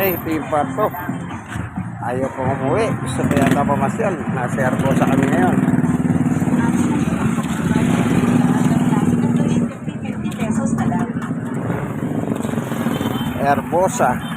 Okay, ito yung parto. Ayaw ko umuwi. Gusto ko yata pamasyal. Nasa airport sa kami ngayon. 50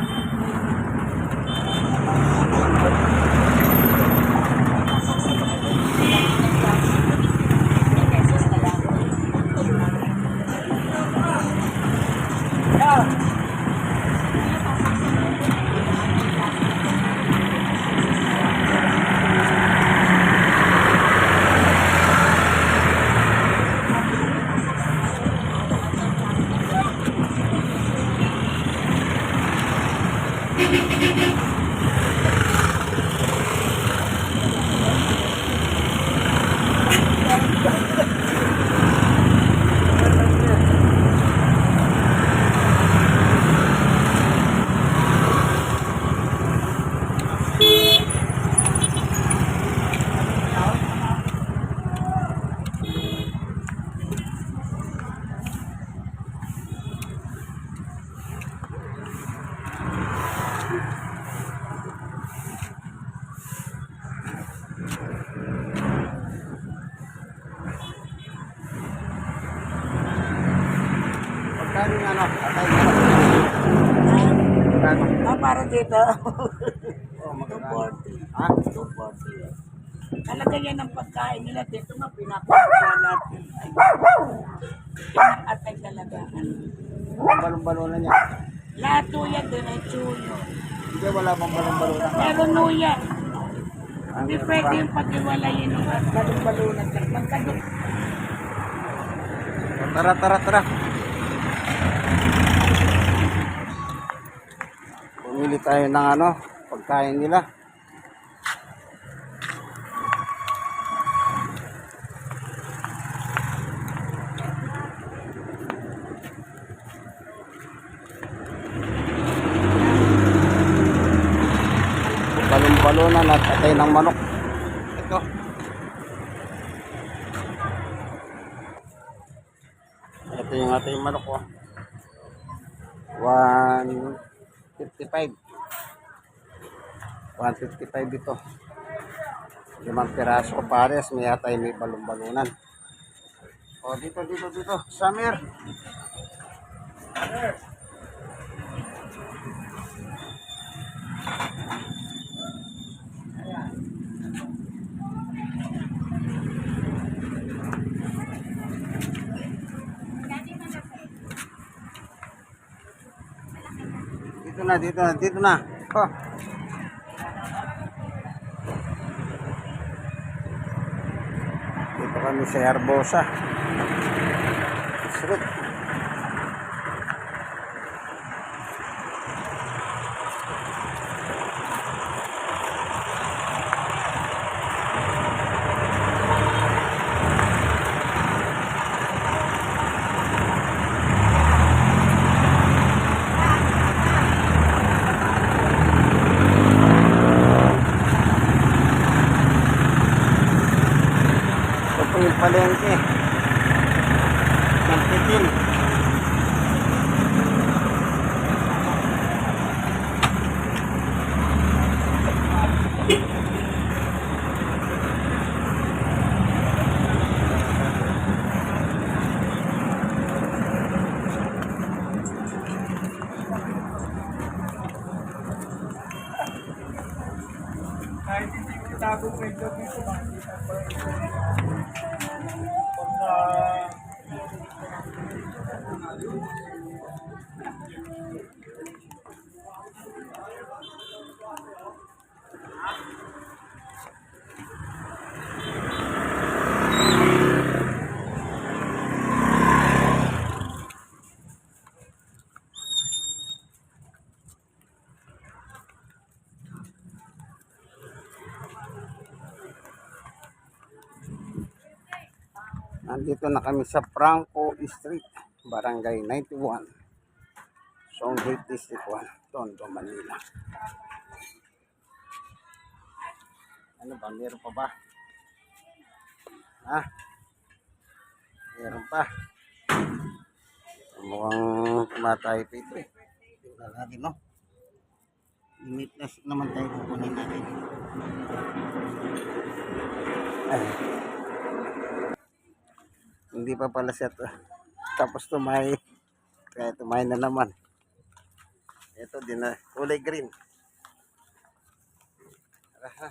Yung ano? Patay na. Pagkano? Ah, para dito. Oh, magkano? 240. Ha? 240. Talaga yan ang pagkain nila dito nga pinapagawa natin. Ay, Yan ang atay talaga. Ang balong-balona niya. Lahat po yan doon ay chuyo. Hindi, wala pang balong-balona. Pero nuya, Ang hindi pwede yung pag-iwalayin ng balong-balunan. Magkano Tara, tara, tara. Pumili tayo ng ano, pagkain nila. Balon-balonan at atay ng manok. Ito. Ito yung ating manok oh. 155. 155 ito. Limang piraso pares, may atay may balon-balunan. O dito, dito, dito. Samir. Dito na, dito na, dito na. Oh. Dito kami sa Herbosa. Sarap. Ito po yung palengke. Ng titin. Kahit ko ito dito, makikita pa Nandito na kami sa Franco Street, Barangay 91. Zone Gate District 1, Tondo, Manila. Ano ba? Meron pa ba? Ha? Meron pa. Mukhang tumatay pa ito eh. Tingnan natin, no? Plastic naman tayo kukunin natin. Ay. Hindi pa pala siya to. Tapos tumay. Kaya tumay na naman. Ito din na. Kulay green. Tara,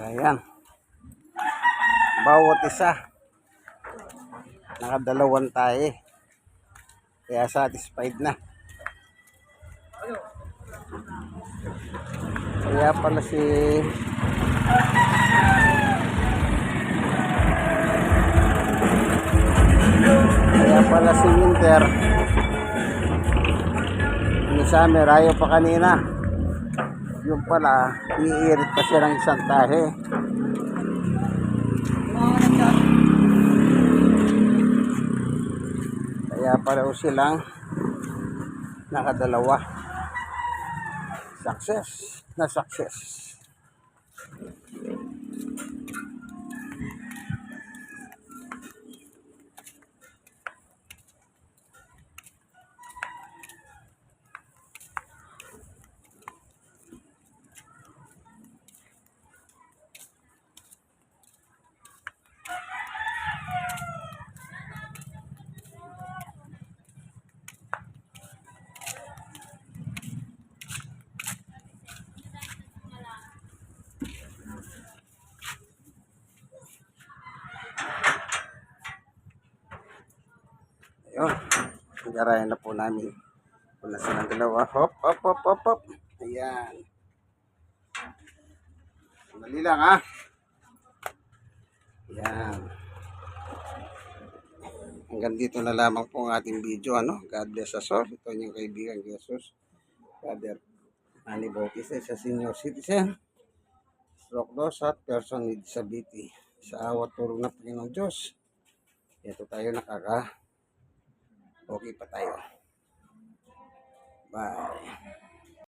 Ayan. Bawat isa. Nakadalawan tayo. Kaya satisfied na. Kaya pala si Kaya pala si Winter Ni Summer ayaw pa kanina Yung pala Iirit pa siya ng isang tahe Kaya pareho silang nakadalawa. Success na success. Garayan na po namin. Wala silang dalawa. Hop, hop, hop, hop, hop. Ayan. Sandali lang ha. Ayan. Hanggang dito na lamang po ang ating video. Ano? God bless us all. Ito yung kaibigan Jesus. Father Manny Bautista sa senior citizen. Stroke at person with disability. Sa awat tulong na Panginoong Diyos. Ito tayo nakaka okay pa tayo. Bye.